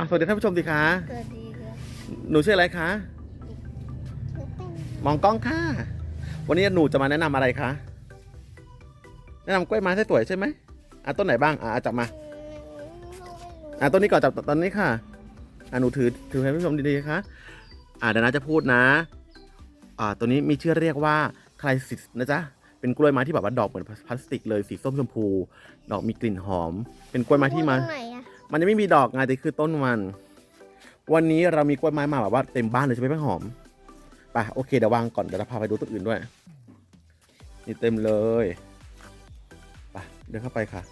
อะสวัสดีท่านผู้ชมสิคะสวัสดีครับหนูชื่ออะไรคะ หนูเป็นมองกล้องค่ะ วันนี้หนูจะมาแนะนำอะไรคะ แนะนำกล้วยไม้สวยๆใช่ไหมอะต้นไหนบ้าง อะจับมา อะต้นนี้ก่อนจับต้นนี้ค่ะ อะหนูถือถือให้ผู้ชมดีๆคะอะเดี๋ยวนะจะพูดนะ อ่าตัวนี้มีชื่อเรียกว่าคลายซิสนะจ๊ะ เป็นกล้วยไม้ที่แบบว่าดอกเหมือนพลาสติกเลยสีส้มชมพู ดอกมีกลิ่นหอม เป็นกล้วยไม้ที่มา ตรงไหนอะ มันยังไม่มีดอกไงแต่คือต้นมัน วันนี้เรามีกล้วยไม้มาแบบว่าเต็มบ้านเลยใช่ไหมแป้งหอมไปโอเคเดี๋ยววางก่อนเดี๋ยวเราพาไปดูต้นอื่นด้วย นี่เต็มเลยไปเดินเข้าไปค่ะ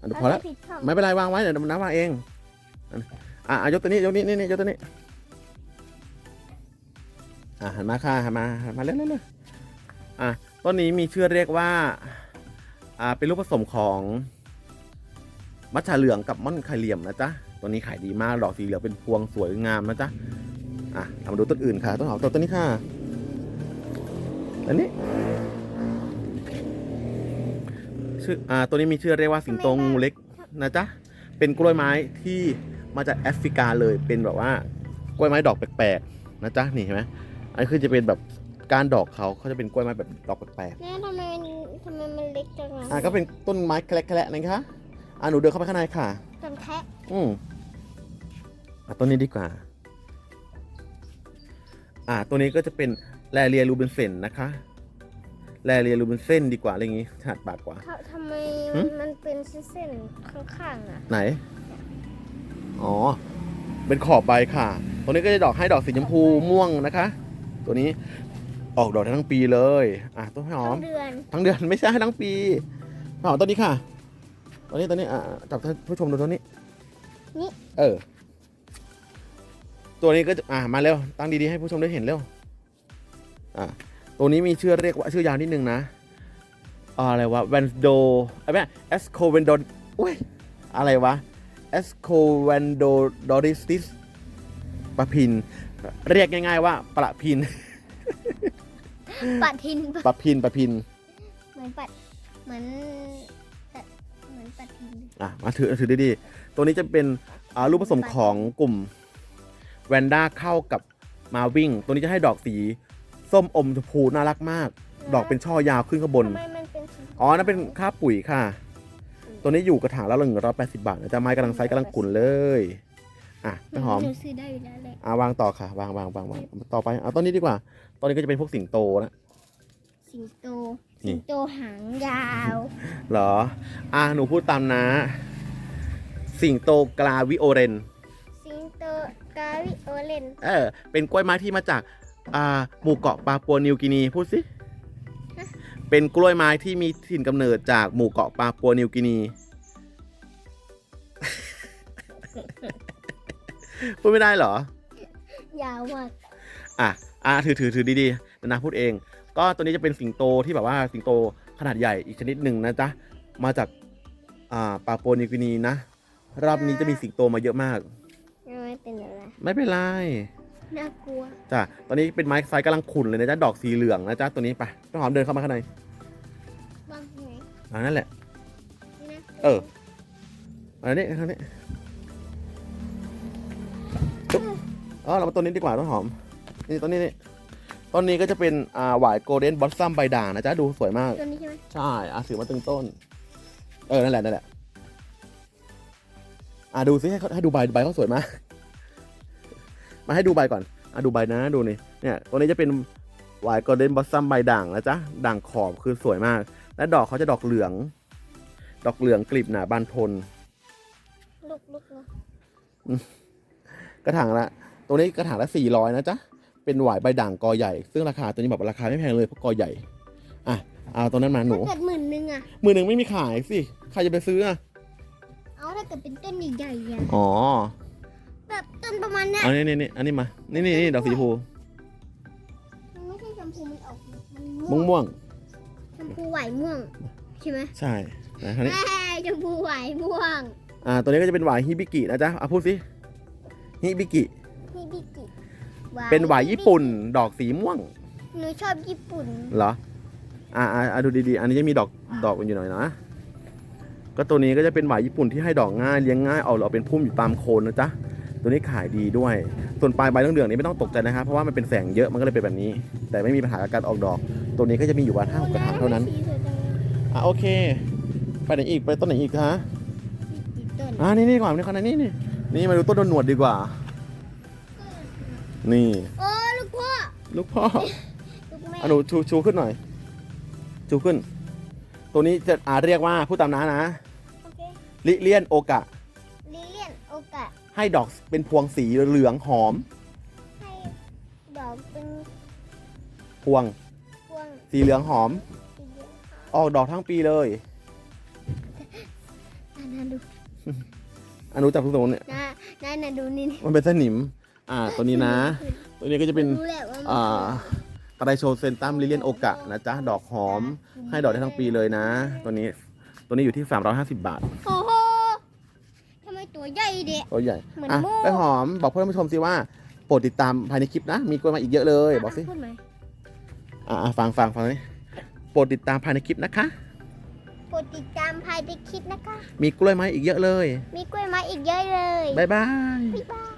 อันนี้พอแล้วเาผิดช่องไม่เป็นไรวางไว้เดี๋ยวน้ำวางเองอันอะอะยกตัวนี้ยกนี้นี่นี่ยกตัวนี้อะหันมาค่ะหันมาหันมาเร็วเร็วเร็วอะต้นนี้มีชื่อเรียกว่าอ่าเป็นลูกผสมของ มัชชาเหลืองกับม่อนไข่เหลี่ยมนะจ๊ะ ตัวนี้ขายดีมากดอกสีเหลืองเป็นพวงสวยงามนะจ๊ะ อะเรามาดูต้นอื่นค่ะ ต้นหอมต้นนี้ค่ะอันนี้ ชื่อ อ่า ตัวนี้มีชื่อเรียกว่าสิงโตงูเล็กนะจ๊ะ เป็นกล้วยไม้ที่มาจากแอฟริกาเลย เป็นแบบว่ากล้วยไม้ดอกแปลกๆนะจ๊ะ นี่เห็นไหมอันนี้คือจะเป็นแบบการดอกเขาเขาจะเป็นกล้วยไม้แบบดอกแปลกๆแม่ทำไมมันทำไมมันเล็กจังอะอะก็เป็นต้นไม้แคละๆนะคะ อะหนูเดินเข้าไปข้างในค่ะต้นแคะอืมอะต้นนี้ดีกว่า อะตัวนี้ก็จะเป็นแลเรียรูเบนเซนนะคะ แลเรียรูเบนเซนดีกว่าอะไรอย่างงี้ถนัดปากกว่าทำทำไมหึมันมันเป็นเส้นๆข้างๆอะไหน อ๋อ เป็นขอบใบค่ะ ตัวนี้ก็จะดอกให้ดอกสีชมพูม่วงนะคะ ตัวนี้ออกดอกได้ทั้งปีเลย อะต้นหอมทั้งเดือนทั้งเดือนไม่ใช่ทั้งปีหอมต้นนี้ค่ะ ต้นนี้ต้นนี้อะจับท่านผู้ชมดูต้นนี้ นี่ เออ ตัวนี้ก็จะอะมาเร็ว ตั้งดีๆให้ผู้ชมได้เห็นเร็ว อะ ตัวนี้มีชื่อเรียกว่าชื่อยาวนิดนึงนะอ่าอะไรวะแวนโดไอ้แม่เอสโคเวนโดอุ้ย อะไรวะเอสโคเวนโดดอริสติสปะพิน เรียกง่ายๆว่าประพิน ปัดทิน ปะปะพินปะพิน เหมือนปัด เหมือนปัด เหมือนปัดทินอะมาถือถือดีๆ ตัวนี้จะเป็นอ่ารูปผสมของกลุ่มแวนด้าเข้ากับมาวิ่ง ตัวนี้จะให้ดอกสีส้มอมชมพูน่ารักมาก ดอกเป็นช่อยาวขึ้นข้างบน ทำไมมันเป็นสีอ๋อ นั่นเป็นค่าปุ๋ยค่ะ ตัวนี้อยู่กระถางละหนึ่งร้อยแปดสิบบาทนะจ๊ะไม้กำลังไซส์กำลังกุ่นเลย อะต้นหอมหนูซื้อได้อยู่แล้วแหละอะวางต่อค่ะ วางวางวางวางต่อไปเอาต้นนี้ดีกว่าต้นนี้ก็จะเป็นพวกสิงโตนะสิงโต นี่สิงโตหางยาวเหรอ อะหนูพูดตามนะ สิงโตกลาวิโอเรน สิงโตกาวิโอเลนเออ เป็นกล้วยไม้ที่มาจาก อ่า หมู่เกาะปาปัวนิวกินี พูดสิ เป็นกล้วยไม้ที่มีถิ่นกำเนิดจากหมู่เกาะปาปัวนิวกินี พูดไม่ได้เหรอ ยาวมากอะ อะถือถือถือดีๆนะนะพูดเอง ก็ตัวนี้จะเป็นสิงโตที่แบบว่าสิงโตขนาดใหญ่อีกชนิดหนึ่งนะจ๊ะ มาจากอ่าปาปัวนิวกินีนะ รอบนี้จะมีสิงโตมาเยอะมาก ไม่เป็นอะไรไม่เป็นไร น่ากลัว จ้ะ ตอนนี้เป็นไม้ไซส์กำลังขุ่นเลยนะจ๊ะ ดอกสีเหลืองนะจ๊ะ ตัวนี้ไปต้นหอมเดินเข้ามาข้างในบ้างไหนอ่านั่นแหละนี่นะเอออันนี้ทางนี้ปึ๊บอ๋อเรามาต้นนี้ดีกว่าต้นหอม นี่ต้นนี้นี่ ต้นนี้ก็จะเป็นอ่าหวายโกลเด้นบอสซัมใบด่างนะจ๊ะดูสวยมาก ตัวนี้ใช่ไหมใช่อาสือมาตึงต้น เออ นั่นแหละ นั่นแหละ อ่าดูซิให้เขาให้ดูใบใบเขาสวยมาก มาให้ดูใบก่อน อ่าดูใบนะ ดูนี่ เนี่ยตัวนี้จะเป็นหวายโกลเด้นบอสซัมใบด่างนะจ๊ะ ด่างขอบคือสวยมาก และดอกเขาจะดอกเหลือง ดอกเหลืองกลีบหนาบานทน ลูกลูกเนาะกระถางละ ตัวนี้กระถางละสี่ร้อยนะจ๊ะ เป็นหวายใบด่างกอใหญ่ ซึ่งราคาตัวนี้แบบว่าราคาไม่แพงเลยเพราะกอใหญ่ อะ เอาตัวนั้นมาหนูถ้าเกิดหมื่นหนึ่งอะมือหนึ่งไม่มีขายสิ ใครจะไปซื้ออะ เอาถ้าเกิดเป็นต้นใหญ่ๆอะอ๋อ แบบต้นประมาณเนี้ยเอานี่นี่นี่อันนี้มา นี่นี่นี่ดอกสีชมพูมันไม่ใช่ชมพูมันออกมันม่วงม่วงชมพูไหวม่วงใช่ไหมๆใช่นะคราวนี้ แม่ชมพูไหวม่วงอ่า ตัวนี้ก็จะเป็นหวายฮิบิกินะจ๊ะเอาพูดสิ ฮิบิกินี่บิกิ เป็นหวายญี่ปุ่น ดอกสีม่วง หนูชอบญี่ปุ่น เหรอ อ่าอ่าอ่าดูดีๆ อันนี้จะมีดอกดอกมันอยู่หน่อยนะ ก็ตัวนี้ก็จะเป็นหวายญี่ปุ่นที่ให้ดอกง่ายเลี้ยงง่ายเอาเราเป็นพุ่มอยู่ตามโคนนะจ๊ะ ตัวนี้ขายดีด้วย ส่วนปลายใบเหลืองๆนี้ไม่ต้องตกใจนะครับ เพราะว่ามันเป็นแสงเยอะมันก็เลยเป็นแบบนี้ แต่ไม่มีปัญหากับการออกดอก ตัวนี้ก็จะมีอยู่วันห้าหกกระถางเท่านั้นสีสวยจังเลยอะโอเค ไปไหนอีกไปต้นไหนอีกคะอีกต้นอ่านี่นี่ก่อนนี่ขนาดนี้นี่ นี่มาดูต้นโดนหนวดดีกว่า นี่ โอ้ลูกพ่อ ลูกพ่อลูกแม่อะหนูชูชูขึ้นหน่อย ชูขึ้น ตัวนี้จะอาเรียกว่าพูดตามน้านะ โอเคลิเลียนโอกะ ลิเลียนโอกาสให้ดอกเป็นพวงสีเหลืองหอม ให้ดอกเป็นพวงพวงสีเหลืองหอม สีเหลืองขาวออกดอกทั้งปีเลยอ่านาดูอนุจับทุกตรงเนี่ยนานานาดูนี่นี่มันเป็นสนิม อ่าตัวนี้นะ ตัวนี้ก็จะเป็นรู้แหละว่ามันอ่าตะไดโชเซนตัมลิเลียนโอกะนะจ๊ะดอกหอมให้ดอกได้ทั้งปีเลยนะ ตัวนี้ตัวนี้อยู่ที่ 350 บาทโอ้โหทำไมตัวใหญ่เด็กตัวใหญ่เหมือนอะโม่ไปหอมบอกเพื่อนผู้ชมสิว่าโปรดติดตามภายในคลิปนะ มีกล้วยมาอีกเยอะเลย บอกสิพูดไหมอ่าฟังฟังฟังนี่โปรดติดตามภายในคลิปนะคะโปรดติดตามภายในคลิปนะคะ มีกล้วยไม้อีกเยอะเลย มีกล้วยไม้อีกเยอะเลย บ๊ายบายบ๊ายบาย